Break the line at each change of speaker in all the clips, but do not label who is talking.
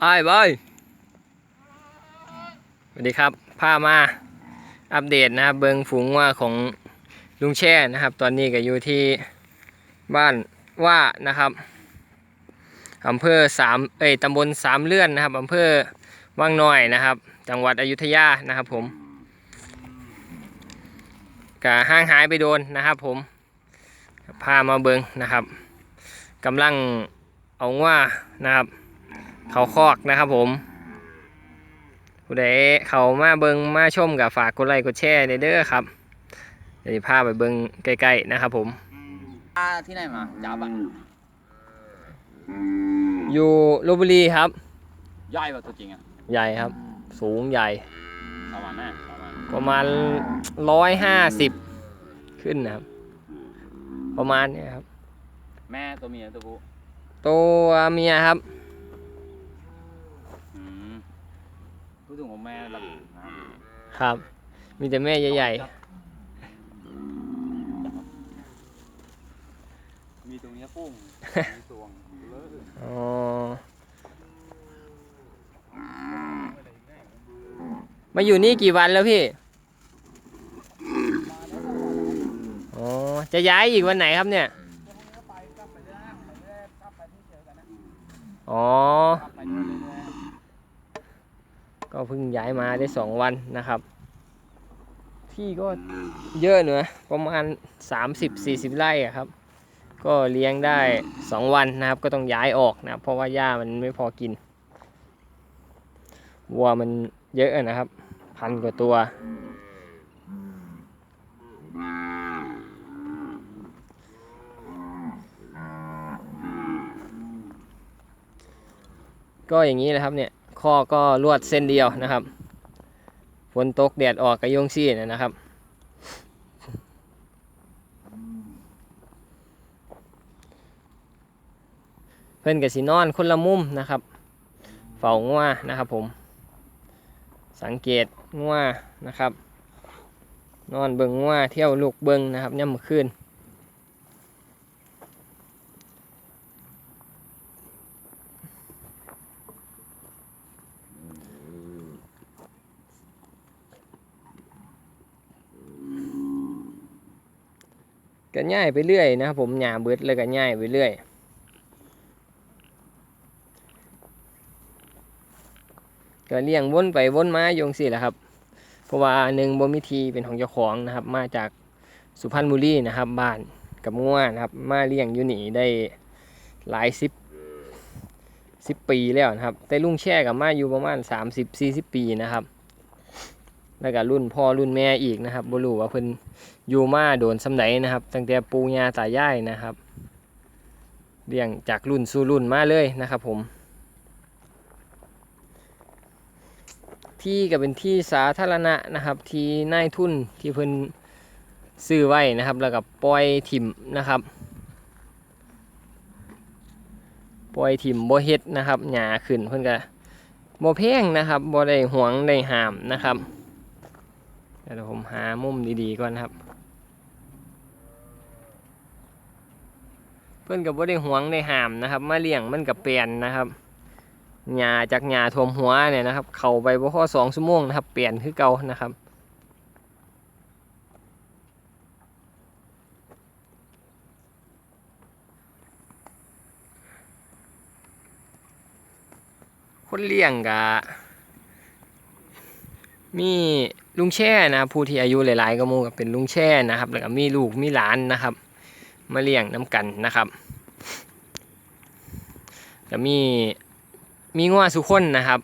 ไอ้บอยสวัสดีครับพามาอัปเดตนะครับเบิงฝูงว่าของลุงแช่นะครับ ตอนนี้ก็อยู่ที่บ้านว่านะครับอำเภอสามเอ้ยตำบลสามเลื่อนนะครับอำเภอวังน้อยนะครับ จังหวัดอยุธยานะครับผมก็ห่างหายไปโดนนะครับผมพามาเบิงนะครับกำลังเอาว่านะครับ เขาคอกนะครับผมผู้ใดเขามาเบิงมาชมกับฝากกดไลค์กดแชร์เด้อครับเดี๋ยวสิพาไปเบิงใกล้ๆนะครับผม
ปลาที่ไหนมาจับอะ
อยู่ลบบุรีครับ
ย่อยกว่าตัวจริงอะ
ใหญ่ครับ สูงใหญ่
ประมาณนั้นประมาณ
ประมาณร้อยห้าสิบขึ้นนะครับ ประมาณเนี้ยครับ
แม่ตัวเมียตัวผู้
ตัวเมียครับ
อืมพูดถึงของ แม่ระบุนะครับ
ครับ มีแต่แม่ใหญ่
มีตรงเนี้ยปุ้งมีตวงเลอะ
ๆอ๋อมาอยู่นี่กี่วันแล้วพี่อ๋อจะย้ายอีกวันไหนครับเนี่ย อ๋อ
ไปเรื่อย
ก็เพิ่งย้ายมาได้สองวันนะครับ ที่ก็เยอะเนอะประมาณ 30-40 ไร่ครับ ก็เลี้ยงได้ 2 วันนะครับ ก็ต้องย้ายออกนะเพราะว่าหญ้ามันไม่พอกินวัวมันเยอะนะครับ พันกว่าตัว ก็อย่างนี้นะครับเนี่ย ข้อก็ลวดเส้นเดียวนะครับฝนตกแดดออกกระยงซี่นะครับเพื่อนกับสีนอนคนละมุมนะครับ เฝ้างัวนะครับผม สังเกตงัวนะครับ นอนเบิงงัวเที่ยวลูกเบิงนะครับย่ำมือคืน ก็ง่ายไปเรื่อยนะครับผมหญ้าเบิดเลยก็ง่ายไปเรื่อยก็เลี้ยงวนไปวนมาอยงสิแหละครับ เพราะว่าหนึ่งบ่มีทีเป็นของเจ้าของนะครับ มาจากสุพรรณบุรีนะครับบ้านกับงัวนะครับ มาเลี้ยงอยู่นี่ได้หลายสิบสิบปีแล้วนะครับ แต่ลุงแช่กับมาอยู่ประมาณ30-40ปีนะครับ แล้วก็รุ่นพ่อรุ่นแม่อีกนะครับบ่รู้ว่าเพิ่น อยู่มาโดนสำไหนนะครับ ตั้งแต่ปูยาตายายนะครับเลี้ยงจากรุ่นสู่รุ่นมาเลยนะครับผม ที่ก็เป็นที่สาธารณะนะครับที่นายทุนที่เพิ่นซื้อไว้นะครับ แล้วก็ปล่อยถิ่มนะครับปล่อยถิ่มบ่เฮ็ดนะครับหญ้าขึ้นเพิ่นก็บ่แพงนะครับบ่ได้หวงได้หามนะครับเดี๋ยวผมหามุมดีๆก่อนนะครับ เพื่อนกับว่าได้หวงได้หามนะครับ มาเลี้ยงมันกับเปลี่ยนนะครับหญ้าจากหญ้าท่วมหัวเนี่ยนะครับ เข้าไปบ่พอสองชั่วโมงนะครับเปลี่ยนคือเก่านะครับคนเลี้ยงกะมีลุงแช่นะผู้ที่อายุหลายๆก็มูกับเป็นลุงแช่นะครับ แล้วก็มีลูกมีหลานนะครับ มาเลี้ยงน้ำกันนะครับก็มีมีงัวสุคนนะครับ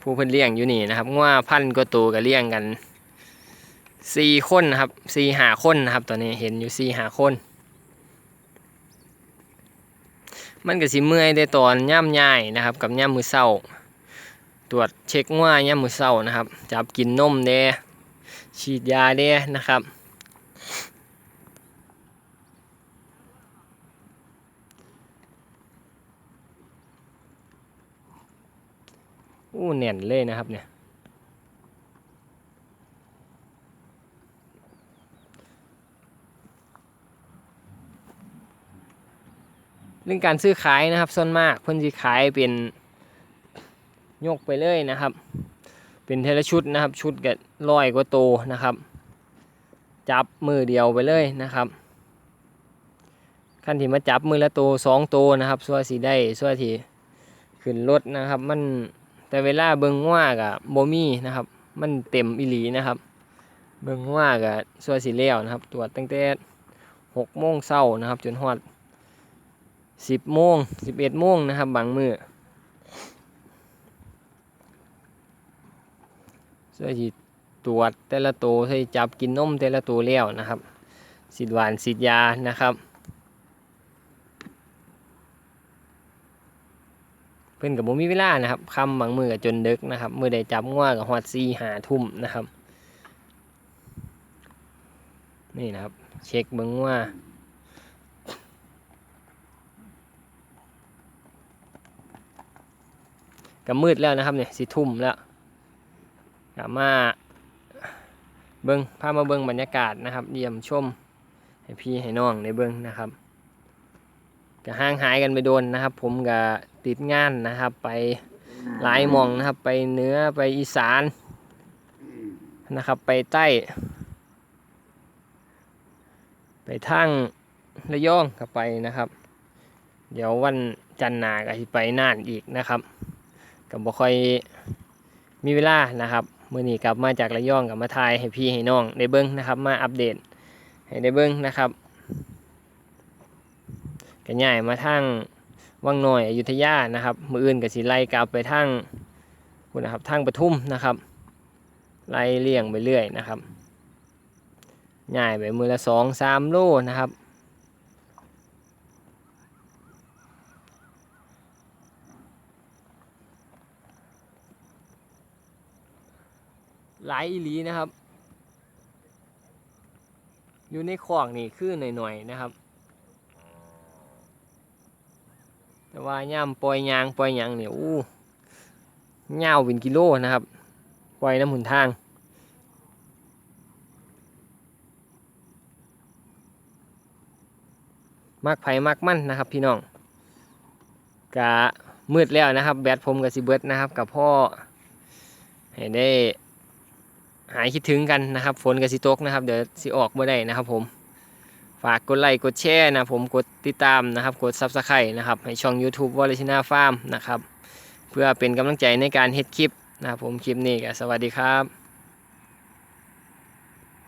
ผู้เพิ่นเลี้ยงอยู่นี่นะครับงัวพันก็โตวก็เลี้ยงกันสี่คนนะครับสี่หาคนนะครับตอนนี้เห็นอยู่สี่หาคน มันก็สิเมื่อยได้ตอนย่ำย่ายนะครับ กับย่ำมือเศร้า ตรวจเช็คงัวย่ำมือเศร้านะครับ จับกินนมเด้ฉีดยาเด้นะครับ อู้แน่นเลยนะครับเนี่ย เรื่องการซื้อขายนะครับส่วนมากเพิ่นสิขายเป็นยกไปเลยนะครับ เป็นเทละชุดนะครับ ชุดกับร้อยกว่าโตนะครับ จับมือเดียวไปเลยนะครับขั้นที่มาจับมือละโตวสองโตวนะครับส่วนสีได้ส่วนที่ขึ้นรถนะครับมัน แต่เวลาเบิ่งว่ากะโบมี่นะครับ มันเต็มอิหลีนะครับ เบิ่งว่ากะส่วนสีเลี้ยวนะครับ ตรวจตั้งแต่หกโมงเช้านะครับ จนฮอดสิบโมงสิบเอ็ดโมงนะครับ บางมือส่วจีตรวจแต่ละตัวให้จับกินนมแต่ละตัวแล้วนะครับสิดหวานสิดยานะครับ เพิ่นกับบ่มีเวลานะครับคำบางมือก็จนดึกนะครับมือใดจับง่วกับฮอดซีหาทุ่มนะครับ นี่นะครับ เช็คเบิ่งว่าก็มืดแล้วนะครับเนี่ยสิทุ่มแล้วกลับมาเบิงพามาเบิงบรรยากาศนะครับเยี่ยมชมให้พี่ให้น้องในเบิงนะครับก็ห่างหายกันไปโดนนะครับ ผมก็ ติดงานนะครับ ไปหลายหมองนะครับ ไปเหนือไปอีสานนะครับ ไปใต้ ไปทางระยองก็ไปนะครับ เดี๋ยววันจันทร์หนาก็สิไปน่านอีกนะครับก็บ่ค่อยมีเวลานะครับมื่อนี้กลับมาจากระยองกับมาทายให้พี่ให้น้องได้เบิ้งนะครับ มาอัปเดตให้ได้เบิ้งนะครับก็ย่ายมาทาง วังหน่อยอยุธยานะครับ มืออื่นกับสิไล่กลับไปทางคุณนะครับทางปทุมนะครับไล่เลี่ยงไปเรื่อยนะครับย่ายไปมือละสองสามโลนะครับหลายอีหลีนะครับ อยู่ในขวางนี่คือหน่อยๆนะครับ แต่ว่าย่ำปล่อยยางปล่อยยางเนี่ยอู้เงาวเป็นกิโลนะครับปล่อยน้ำหมุนทาง มักไผ่มักมั่นนะครับ พี่น้องกะมืดแล้วนะครับ แบตผมกับสิเบิดนะครับกับพ่อให้ได้หายคิดถึงกันนะครับ ฝนกับสิตกนะครับ เดี๋ยวสิออกเมื่อใดนะครับผม ฝากกดไลค์กดแชร์นะผมกดติดตามนะครับ กดซับสไครต์นะครับให้ช่อง YouTube วอลชินาฟาร์มนะครับ เพื่อเป็นกำลังใจในการเฮ็ดคลิปนะครับผมคลิปนี้ก็สวัสดีครับ